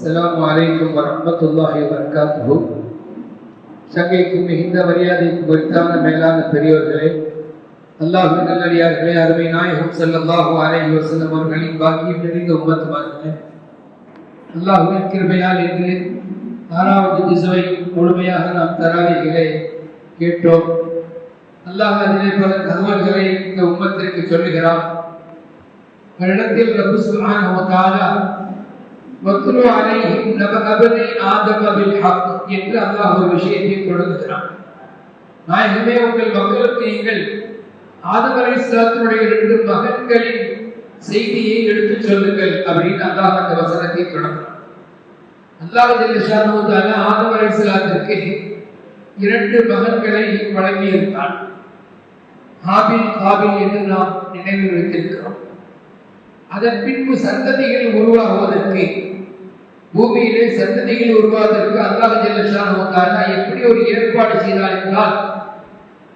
அஸ்லாம் வலைக்கும் வரமத்துல்லாஹி வரகாத்து சங்கைக்கும் மிகுந்த மரியாதைக்கும் குறித்தான மேலான பெரியோர்களே அல்லாஹு நல்லடியார்களே அருமை நாயகம் செல்லல்லாஹு அலைஹி வசல்லம் அவர்களின் பாக்கியம் நிறைந்த உம்மத்துமார்களே. அல்லாஹுவின் கிருமையால் என்று ஆறாவது திசுவை முழுமையாக நாம் தராவிகளே கேட்டோம். அல்லாஹ் அதிலே பல தகவல்களை இந்த உம்மத்திற்கு சொல்லுகிறான். இடத்தில் ரபு சுல்மான் வ தஆலா வத்லு அலைஹிம் நப அபனி ஆதம பில் ஹக் என்று அல்லாஹ் ஒரு விஷயத்தை தொடங்குகிறான் நாயகமே உங்கள் மக்களுக்கு நீங்கள் ஆதம் அலைஹிஸ்ஸலாத்தினுடைய இரண்டு மகன்களின் செய்தியை எடுத்துச் சொல்லுங்கள் அப்படின்னு அல்லாஹ் அந்த வசனத்தை தொடங்குறான் அல்லாஹ் ஜல்லிஷானு தாலா ஆதம் அலைஹிஸ்ஸலாத்திற்கு இரண்டு மகன்களை வழங்கியிருந்தான் ஹாபில் காபில் என்று நாம் நினைவில் வைத்திருக்கிறோம். அதன் பின்பு சந்ததிகள் உருவாகுவதற்கு பூமியிலே சந்ததிகள் உருவாவதற்கு அல்லாஹ் ஜெல்லஷான எப்படி ஒரு ஏற்பாடு செய்தார் என்றால்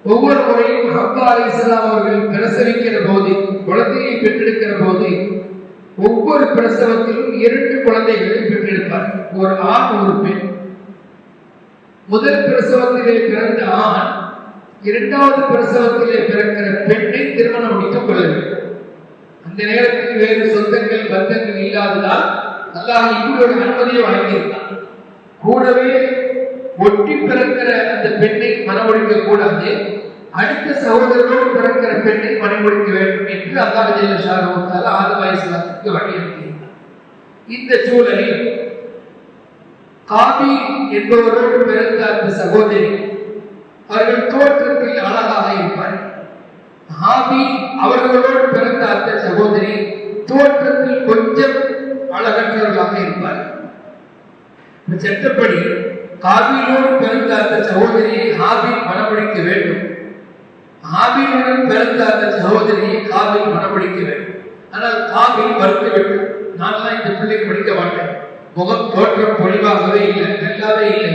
ஒவ்வொரு முறையும் ஹப்பா அலி இஸ்லாம் அவர்கள் பிரசவிக்கிற போது குழந்தையை பெற்றெடுக்கிற போது ஒவ்வொரு பிரசவத்திலும் இரண்டு குழந்தைகளை பெற்றெடுப்பார். ஒரு ஆண் ஒரு பெண். முதல் பிரசவத்திலே பிறந்த ஆண் இரண்டாவது பிரசவத்திலே பிறக்கிற பெண்ணை திருமணம் முடித்துக் கொள்ள வேண்டும். அந்த நேரத்தில் வேறு சொந்தங்கள் பந்தங்கள் இல்லாததால் அல்லாஹ் இப்படி ஒரு அனுமதியை வழங்கியிருக்கான். கூடவே ஒட்டி பிறக்கிற அந்த பெண்ணை மனமொழிக்க கூடாது அடுத்த சகோதரரோடு பிறக்கிற பெண்ணை மனமொழிக்க வேண்டும் என்று அல்லாஹ் ஜெயலலிதா ஆதம் அலிஸ்லாத்துக்கு வழியிருக்கிறார் இந்த சூழலில் காபி என்பவரோடு பிறந்த அந்த சகோதரி அவர்கள் தோற்றத்தில் அழகாக இருப்பார். ஹாபி அவர்களோடு பிறந்த அந்த சகோதரி தோற்றத்தில் கொஞ்சம் அழகற்றவர்களாக இருப்பார். சட்டப்படி காபிலோடு பிறந்த அந்த சகோதரியை ஹாபி மனப்படிக்க வேண்டும். ஹாபிலுடன் பிறந்த அந்த சகோதரியை காபில் மனப்படிக்க வேண்டும். ஆனால் காபில் மறுத்து விட்டு நான்லாம் இந்த பிள்ளை படிக்க மாட்டேன். முகம் தோற்றம் பொழிவாகவே இல்லை நல்லாவே இல்லை.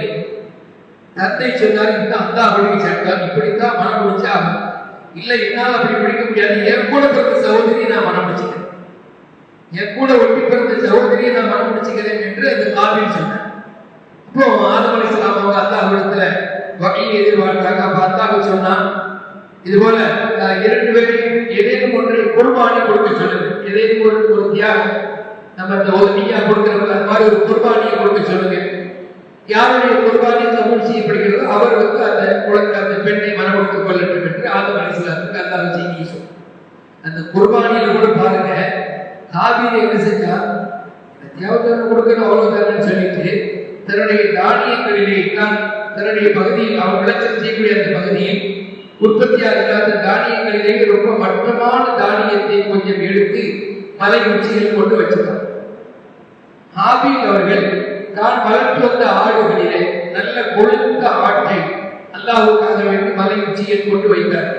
தந்தை சொன்னார் இந்த அந்த படிக்க சட்டம் இப்படித்தான் மனம் முடிச்சாகும். இல்லை என்னால் அப்படி படிக்க முடியாது. என் கூட பிறந்த சகோதரியை நான் மனம் முடிச்சுக்கிறேன். என் கூட ஒட்டி பிறந்த சகோதரியை நான் மனம் முடிச்சுக்கிறேன் என்று அது காபில் சொன்னேன் அப்போ ஆதம் அலிஸ்லாம் அவங்க அல்லாஹிடத்துல வகையை எதிர்பார்த்தாங்க அப்ப அல்லாஹ் சொன்னான். இது போல இரண்டு பேரையும் ஏதேனும் ஒன்றை குர்பானி கொடுக்க சொல்லுங்க ஏதேனும் ஒரு ஒரு தியாகம் நம்ம இந்த ஒரு நீயா கொடுக்கிறவங்க அது மாதிரி ஒரு குர்பானியை கொடுக்க சொல்லுங்க யாருடைய குர்பானி கபூல் செய்யப்படுகிறதோ அவர் வந்து அந்த குழந்தை அந்த பெண்ணை மனம் கொடுத்து கொள்ளட்டும் என்று ஆதம் அலிஸ்லாத்துக்கு அல்லாஹ் செய்தி சொல்லுங்க அந்த குர்பானியில் கூட பாருங்க காபீர் என்ன செஞ்சா தேவதன் கொடுக்கணும் அவ்வளவுதானு சொல்லிட்டு தன்னுடைய தானியங்களிலே தான் தன்னுடைய பகுதியில் அவன் விளைச்சல் செய்யக்கூடிய அந்த பகுதியில் உற்பத்தியாக இல்லாத தானியங்களிலே ரொம்ப மட்டமான தானியத்தை கொஞ்சம் எடுத்து மலை உச்சியில் கொண்டு வச்சிருக்கான் ஹாபீல் அவர்கள் தான் வளர்த்து வந்த ஆடுகளிலே நல்ல கொழுத்த ஆட்டை அல்லாஹுக்காக வேண்டி மலை உச்சியில் கொண்டு வைத்தார்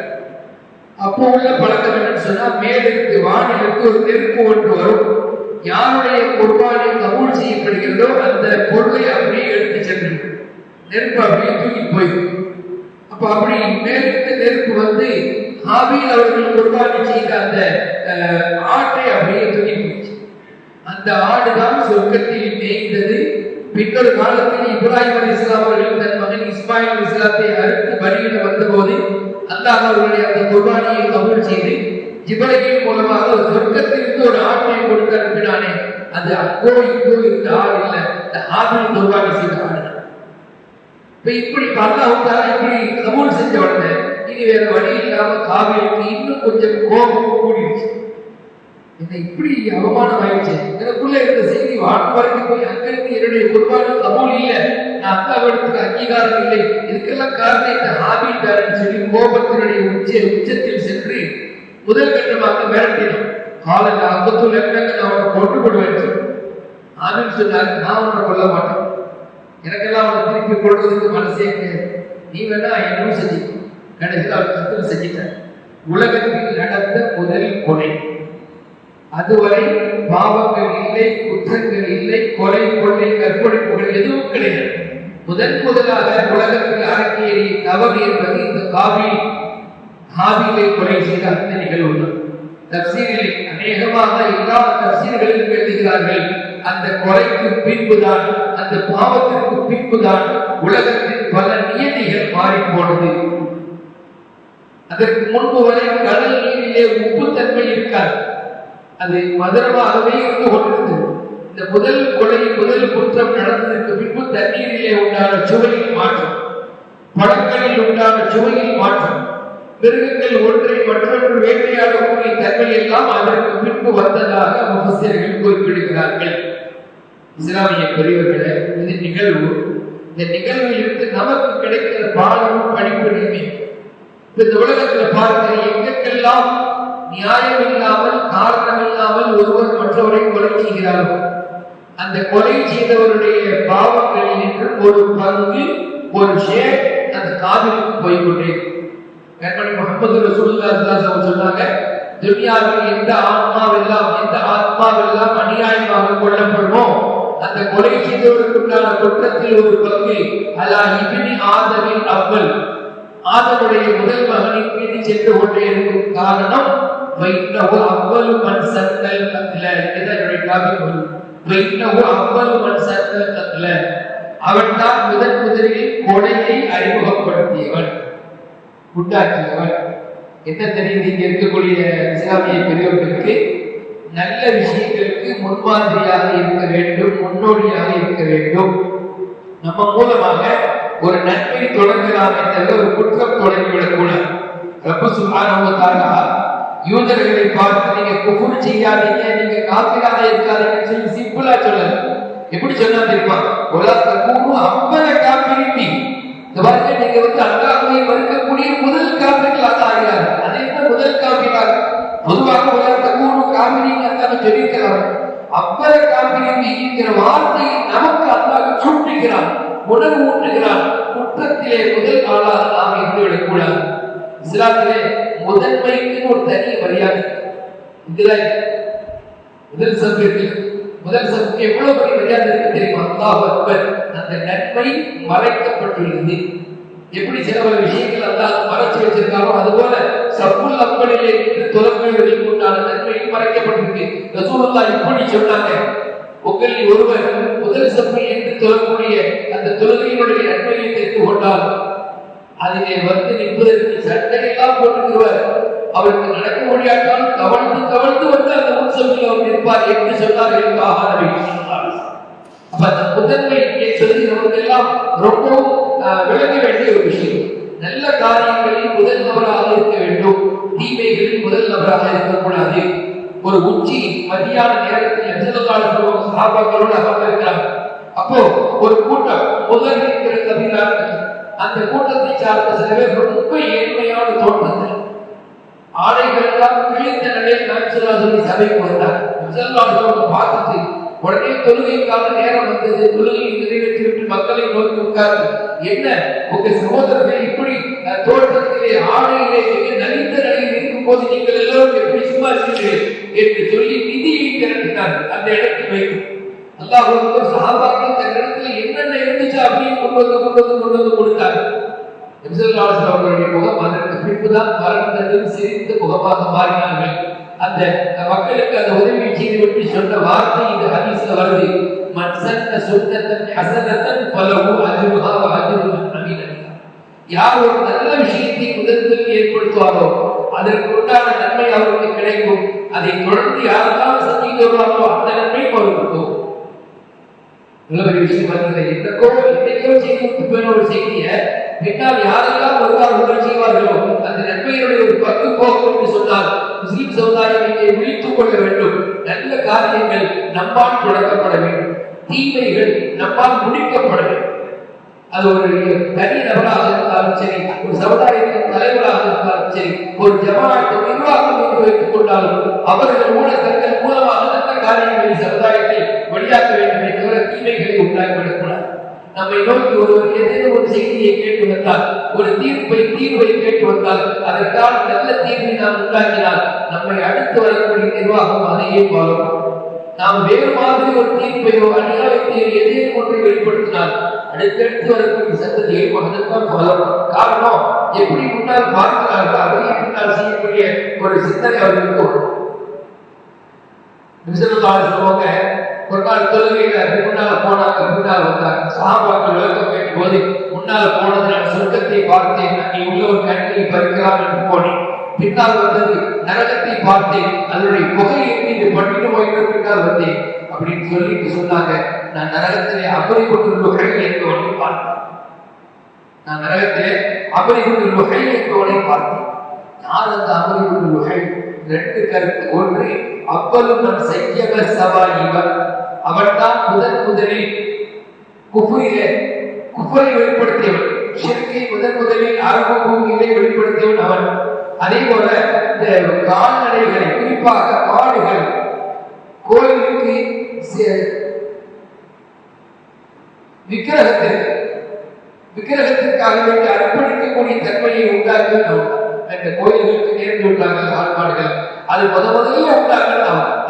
அப்போ உள்ள பழக்கம் என்னன்னு சொன்னா மேலிருந்து வானிலிருந்து ஒரு நெருப்பு ஒன்று வரும். யாருடைய குர்பானி கபூல் செய்யப்படுகிறதோ அந்த பொருளை அப்படியே எடுத்து சென்று நெருப்பு அப்படியே தூக்கி போயிடும் அப்ப அப்படி மேலிருந்து நெருப்பு வந்து ஹாபீல் அவர்கள் குர்பானி செய்த அந்த ஆட்டை அப்படியே தூக்கி போயிடுச்சு. அந்த ஆடுதான் சொர்க்கத்தில் மேய்ந்தது. பின்னொரு காலத்தில் இப்ராஹிம் அலி இஸ்லாம் அவர்கள் தன் மகன் இஸ்மாயில் இஸ்லாத்தை அறுத்து பலியிட வந்தபோது அல்லாஹ் அவர்களுடைய அந்த குர்பானியை கபூல் செய்து ஜிபரகின் மூலமாக ஒரு சொர்க்கத்திற்கு ஒரு ஆட்டை கொடுக்க அனுப்பினானே. அது அக்கோ இக்கோ இந்த ஆள் இல்ல. இந்த ஆபில் குர்பானி செய்த ஆடு இப்ப இப்படி அல்லாஹ் இப்படி கபூல் செஞ்ச உடனே இனி வேற வழி இல்லாம காவிரிக்கு இன்னும் கொஞ்சம் கோபம் கூடிடுச்சு. என்ன இப்படி அவமானம் ஆயிடுச்சு எனக்குள்ள இருந்த செய்தி வானம் வரைக்கும் போய் அங்கிருந்து என்னுடைய குர்பானி கபூல் இல்ல. நான் அக்காவிடத்துக்கு அங்கீகாரம் இல்லை. இதுக்கெல்லாம் காரணம் இந்த ஹாபில் சொல்லி கோபத்தினுடைய உச்ச உச்சத்தில் சென்று முதல் கட்டமாக மிரட்டினான். காலையில் அங்கத்துள்ள இடங்க நான் அவனை கொண்டு விடுவேன் ஆமின் சொன்னார் நான் உன்னை கொல்ல மாட்டேன். எனக்கெல்லாம் அவனை திருப்பி கொள்வதற்கு மனசே நீ வேணா என்னவும் செஞ்சு. கடைசியில் அவன் கத்தில் செஞ்சிட்டார். உலகத்தில் நடந்த முதல் கொலை. அதுவரை பாவங்கள் இல்லை குற்றங்கள் இல்லை கொலை கொள்ளை கற்பழிப்புகள் எதுவும் கிடையாது. முதன் முதலாக உலகத்தில் அரங்கேறிய தவறு என்பது இந்த காவி ஹாபிலை கொலை செய்த அந்த நிகழ்வு தப்சீரில் அநேகமாக எல்லா தப்சீர்களிலும் எழுதுகிறார்கள் அந்த கொலைக்கு பின்புதான் அந்த பாவத்திற்கு பின்புதான் உலகத்தின் பல நியதிகள் மாறி போனது அதற்கு முன்பு வரை கடல் நீரிலே உப்புத்தன்மை இருக்காது. அது மதுரமாகவே இருந்து கொண்டிருந்தது. இந்த முதல் கொலை முதல் குற்றம் நடந்ததற்கு பின்பு தண்ணீரிலே உண்டான சுவையில் மாற்றம் பழங்களில் உண்டான சுவையில் மாற்றம் மிருகங்கள் ஒன்றை மற்றொன்று வேட்டையாடக்கூடிய தன்மை எல்லாம் அதற்கு பின்பு வந்ததாக முகசியர்கள் குறிப்பிடுகிறார்கள். இஸ்லாமிய பெரியவர்களே இது நிகழ்வு இந்த நிகழ்வில் இருந்து நமக்கு கிடைக்கிற பாடமும் படிப்பினையுமே இந்த உலகத்துல பார்க்கிற எங்கெல்லாம் நியாயம் இல்லாமல் காரணம் இல்லாமல் ஒருவர் மற்றவரை கொலை செய்கிறார்கள் அந்த கொலை செய்தவருடைய பாவங்களில் நின்று ஒரு பங்கு ஒரு ஷேர் அந்த காதலுக்கு போய்கொண்டே. கண்மணி முகமது ரசூலுல்லாஹி சொன்னாங்க துனியாவில் எந்த ஆத்மாவெல்லாம் எந்த ஆத்மாவெல்லாம் அநியாயமாக கொல்லப்படுமோ அந்த கொலை செய்தவருக்குண்டான குற்றத்தில் ஒரு பங்கு அலா இபினி ஆதமின் அவ்வல். ஆதமுடைய முதல் மகனின் மீது சென்று கொண்டே இருக்கும் காரணம் வைத்தவு அவ்வளவு மண் சத்தல் கத்தில இதனுடைய டாபிக் வரும் வைத்தவு அவ்வளவு மண் சத்தல் கத்தில அவன் தான் முதன் முதலில் கொலையை அறிமுகப்படுத்தியவன் உண்டாக்கியவன் என்ன தெரியுது இங்க இருக்கக்கூடிய இஸ்லாமிய பெரியவர்களுக்கு நல்ல விஷயங்களுக்கு முன்மாதிரியாக இருக்க வேண்டும் முன்னோடியாக இருக்க வேண்டும் நம்ம மூலமாக ஒரு நன்மை தொடங்கலாமே தவிர ஒரு குற்றம் தொடங்கிவிடக் கூடாது ரப்ப சுகாரவத்தாரா யூதர்களை பார்த்து நீங்க குஃபுர் செய்யாதீங்க நீங்க காப்பிராக இருக்காதீங்கன்னு சொல்லி சிம்பிளா சொல்லல எப்படி சொன்னா தெரியுமா? ஒலா தக்கூனு அம்பல காப்பிரிப்பி இந்த பாருங்க நீங்க வந்து அல்லாஹ்வை மறுக்கக்கூடிய முதல் காப்பிரிகள் அல்ல ஆகிறார். அது என்ன முதல் காப்பிராக பொதுவாக ஒலா தக்கூனு காப்பிரிங்க தான் சொல்லியிருக்கிறார். அம்பல காப்பிரிப்பி வார்த்தையை நமக்கு அல்லாஹ் சுட்டுகிறான் உணவு ஊட்டுகிறான். குற்றத்திலே முதல் ஆளாக நாம் இருந்து விடக்கூடாது இஸ்லாத்திலே முதன்மைக்கு ஒரு தனி மரியாதை இதுல முதல் சப்ஜெக்ட் முதல் சப்ஜெக்ட் எவ்வளவு பெரிய மரியாதை இருக்கு தெரியுமா? அல்லாஹ் அக்பர். அந்த நன்மை மறைக்கப்பட்டுள்ளது. எப்படி சில பல விஷயங்கள் அல்லாஹ் மறைச்சு வச்சிருக்காரோ அதுபோல சப்புல் அப்பனிலே இருந்து துறங்குவதற்கு உண்டான நன்மையும் மறைக்கப்பட்டிருக்கு. ரசூலுல்லாஹ் இப்படி சொன்னாங்க உங்களில் ஒருவர் முதல் சப்பில் என்று சொல்லக்கூடிய அந்த தொழுகையினுடைய நன்மையை தெரிந்து கொண்டால் அதிலே வந்து நிற்பதற்கு சட்டையெல்லாம் போட்டுக்கிறவர் அவருக்கு நடக்க முடியாட்டால் கவர்ந்து கவர்ந்து வந்து அந்த உற்சவத்தில் அவர் நிற்பார் என்று சொன்னார்கள் ஆகாரவை அப்ப அந்த முதன்மை என்பது நமக்கு எல்லாம் ரொம்பவும் விளங்க வேண்டிய ஒரு விஷயம். நல்ல காரியங்களில் முதல் நபராக இருக்க வேண்டும். தீமைகளில் முதல் நபராக இருக்கக்கூடாது. ஒரு உச்சி மதியான நேரத்தில் எச்சலத்தாளர்களோடு சகாபாக்களோடு அமர்ந்திருக்கிறார். அப்போ ஒரு கூட்டம் முதல் என்கிற கவிதார்கள் அந்த கூட்டத்தை சார்ந்த சில பேர் ரொம்ப ஏழ்மையான தோற்றத்தில் ஆடைகள் எல்லாம் கிழிந்த நிலையில் நபிசுல்லா சொல்லி சபைக்கு வந்தார். நபிசுல்லா சொல்ல பார்த்துட்டு உடனே தொழுகைக்கான நேரம் வந்தது. தொழுகையை நிறைவேற்றி விட்டு மக்களை நோக்கி உட்கார்ந்து என்ன உங்க சகோதரர்கள் இப்படி அஹ், தோற்றத்திலே ஆடையிலே நலிந்த நிலையில் இருக்கும் போது நீங்கள் எல்லோரும் எப்படி சும்மா இருக்கிறீர்கள்? என்று சொல்லி நிதியை திரட்டினார் அந்த இடத்தில் வைத்து அல்லாஹ் சஹாபாக்கள் அந்த என்னென்ன இருந்துச்சு அப்படின்னு கொண்டு வந்து கொண்டு வந்து கொண்டு வந்து கொடுத்தாங்க நபிசல்லாஸ் அவர்களுடைய முகம் அதற்கு பின்புதான் மறந்தது சிரித்த முகமாக மாறினார்கள். அந்த மக்களுக்கு அந்த உதவி செய்துவிட்டு சொன்ன வார்த்தை இந்த ஹதீஸ்ல வருது. மன் சன்ன ஹசனத்தன் பலவு அஜ்ருஹா வ அஜ்ரு யார் ஒரு நல்ல விஷயத்தை முதலில் ஏற்படுத்துவாரோ அதற்கு உண்டான நன்மை அவருக்கு கிடைக்கும். அதை தொடர்ந்து யாரெல்லாம் செஞ்சுட்டு அந்த நன்மை வரும் விஷயம் ஒரு செய்தியை பின்னால் யாரெல்லாம் வருவார்களோ செய்வார்களோ அந்த நன்மையினுடைய ஒரு பங்கு போகும் என்று சொன்னால் முஸ்லிம் சமுதாயம் இங்கே விழித்துக் கொள்ள வேண்டும். நல்ல காரியங்கள் நம்மால் தொடங்கப்பட வேண்டும். தீமைகள் நம்மால் முடிக்கப்பட வேண்டும். அது ஒரு தனி நபராக இருந்தாலும் சரி ஒரு சமுதாயத்தின் தலைவராக இருந்தாலும் சரி ஒரு ஜமாத்து நிர்வாகம் என்று வைத்துக் கொண்டாலும் அவர்கள் ஊடகங்கள் மூலமாக நல்ல காரியங்களை சமுதாயத்தை வழியாக்க வேண்டும். தவிர தீமைகளை உண்டாக்கிவிடக்கூடாது நம்மை நோக்கி ஒருவர் ஏதேனும் ஒரு செய்தியை கேட்டு வந்தால் ஒரு தீர்ப்பை தீர்வை கேட்டு வந்தால் அதற்கான நல்ல தீர்வை நாம் உண்டாக்கினால் நம்மை அடுத்து வரக்கூடிய நிர்வாகம் அதையே வாழும் நாம் வேறு மாதிரி ஒரு தீர்ப்பையோ அநியாயத்தையோ ஏதேனும் ஒன்றை வெளிப்படுத்தினால் அடுத்தடுத்து வரக்கூடிய சந்ததியை அதற்கான் வளரும் காரணம் எப்படி முன்னால் பார்க்கிறார்கள் அதையே முன்னால் செய்யக்கூடிய ஒரு சிந்தனை அவர்களுக்கு வரும் நிமிஷத்தால் சொல்லுவாங்க ஒரு நாள் தொழுகையில முன்னால போனாங்க முன்னால் வந்தாங்க சாபாக்கள் விளக்கம் கேட்கும் போது முன்னால் போனது நான் சொர்க்கத்தை பார்த்தேன். நீ உள்ள ஒரு கண்ணியை பறிக்கலாம் என்று போனேன். பின்னால் வந்தது நரகத்தை பார்த்தேன். அதனுடைய புகையை மீது பண்ணிட்டு போயிட்டு பின்னால் வந்தேன். அப்படின்னு சொல்லிட்டு சொன்னாங்க. நான் நரகத்திலே அபரி கொண்டு வகை என்பவனை பார்த்தேன்? நான் நரகத்திலே அபரி கொண்டு வகை என்பவனை பார்த்தேன்? யார் அந்த அபரி கொண்டு வகை ரெண்டு கருத்து. ஒன்று அப்பலும் நம் செய்யவ சபா இவர் அவள்தான் முதன் முதலில் குஃபுரிலே குஃபரை வெளிப்படுத்தியவள் ஷிர்கை முதன் முதலில் அரபு பூமியிலே வெளிப்படுத்தியவன் அவன். அதே போல இந்த கால்நடைகளை குறிப்பாக மாடுகள் கோயிலுக்கு சே- விக்கிரகத்திற்கு விக்கிரகத்திற்காக வேண்டி அர்ப்பணிக்கக்கூடிய தன்மையை உண்டாக்குகிறோம் இந்த கோயில்களுக்கு நேர்ந்து விட்டாங்க ஆழ்மாடுகள் அது முத முதல்ல விட்டாங்க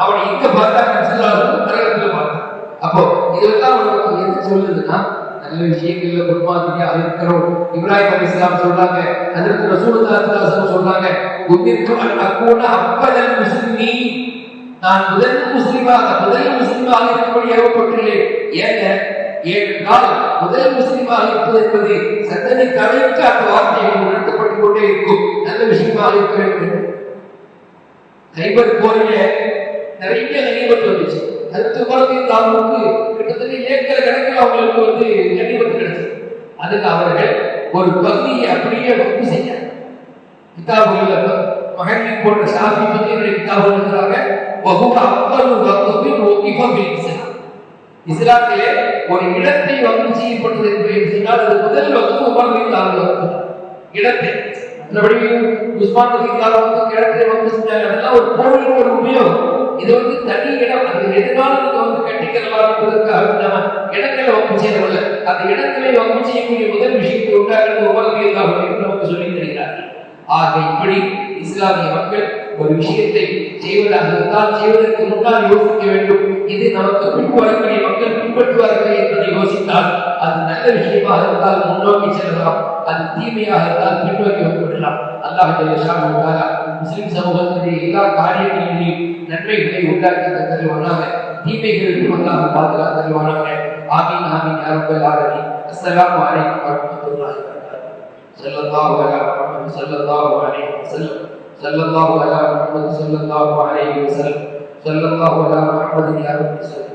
அவனை. எங்க பார்த்தாங்க செல்லாலும் பார்த்தான். அப்போ இதெல்லாம் அவனுக்கு எது சொல்லுதுன்னா நல்ல விஷயங்கள்ல முன்மாதிரியாக இருக்கிறோம் இப்ராஹிம் அலி இஸ்லாம் சொல்றாங்க அதற்கு ரசூலுல்லாஹி சொல்றாங்க உன்னிற்கு அக்கூன அப்பதல் முஸ்லிமீ. நான் முதல் முஸ்லிமாக முதல் முஸ்லிமாக இருக்கும்படி ஏவப்பட்டுள்ளேன் ஏங்க ஏனென்றால் முதல் முஸ்லிமாக இருப்பது என்பது சந்தனை தலைக்கு அந்த வார்த்தைகள் உணர்த்தப்பட்டுக் கொண்டே இருக்கும். நல்ல விஷயமாக இருக்க வேண்டும். கைபர் போரிலே நிறைய நினைவற்று வந்துச்சு. அடுத்த குழந்தைகள் அவங்களுக்கு கிட்டத்தட்ட ஏக்கர் கணக்கில் அவங்களுக்கு வந்து நினைவற்று கிடைச்சது. அதுக்கு அவர்கள் ஒரு பகுதியை அப்படியே வகுப்பு செய்ய கிதாபுகள் மகனி போன்ற சாஃபி பத்தி கிதாபுகள் இருக்கிறாங்க வகுப்பு அப்பரும் வகுப்பில் ஒக்கிஃபம் இஸ்லாம். இஸ்லாத்திலே ஒரு இடத்தை வந்து செய்யப்பட்டது என்று சொன்னால் அது முதல் வகுப்பு உமர்களின் நான்கு இடத்தை. மற்றபடி உஸ்மான் ரலியல்லாஹு வந்து கிழக்கிலே வந்து செஞ்சாங்க அதெல்லாம் ஒரு பொருளுக்கு ஒரு உபயோகம். இது வந்து தனி இடம். அது எதுனாலும் நீங்க வந்து கட்டிக்கலாம் என்பதற்காக நம்ம இடங்களை வகுப்பு செய்யறதில்ல. அந்த இடங்களை வகுப்பு செய்யக்கூடிய முதல் விஷயத்தை உண்டாக்குறது உமர்களியல்லாஹு என்று நமக்கு சொல்லி தருகிறார்கள். ஆக இப்படி இஸ்லாமிய மக்கள் ஒரு விஷயத்தை செய்வதாக இருந்தால் செய்வதற்கு முன்னால் யோசிக்க வேண்டும். இது நமக்கு பின்பு வரக்கூடிய மக்கள் பின்பற்றுவார்கள் என்பதை யோசித்தால் அது நல்ல விஷயமாக இருந்தால் முன்னோக்கி செல்லலாம் அது தீமையாக இருந்தால் பின்னோக்கி வந்துவிடலாம் அல்லாஹ் ஜல்லஷானுக்காக முஸ்லிம் சமூகத்தினுடைய எல்லா காரியங்களிலும் நன்மைகளை உண்டாக்கி தருவானாக தீமைகளுக்கு அல்லாஹ் பாதுகாத்து தருவானாக ஆமீன் ஆமீன் யாருங்கள் ஆரம்பி அஸ்ஸலாமு அலைக்கும் வரஹ்மத்துல்லாஹி வபரகாத்துஹு صلى الله على محمد صلى الله عليه وسلم صلى الله على محمد صلى الله عليه وسلم صلى الله على محمد يا رب صل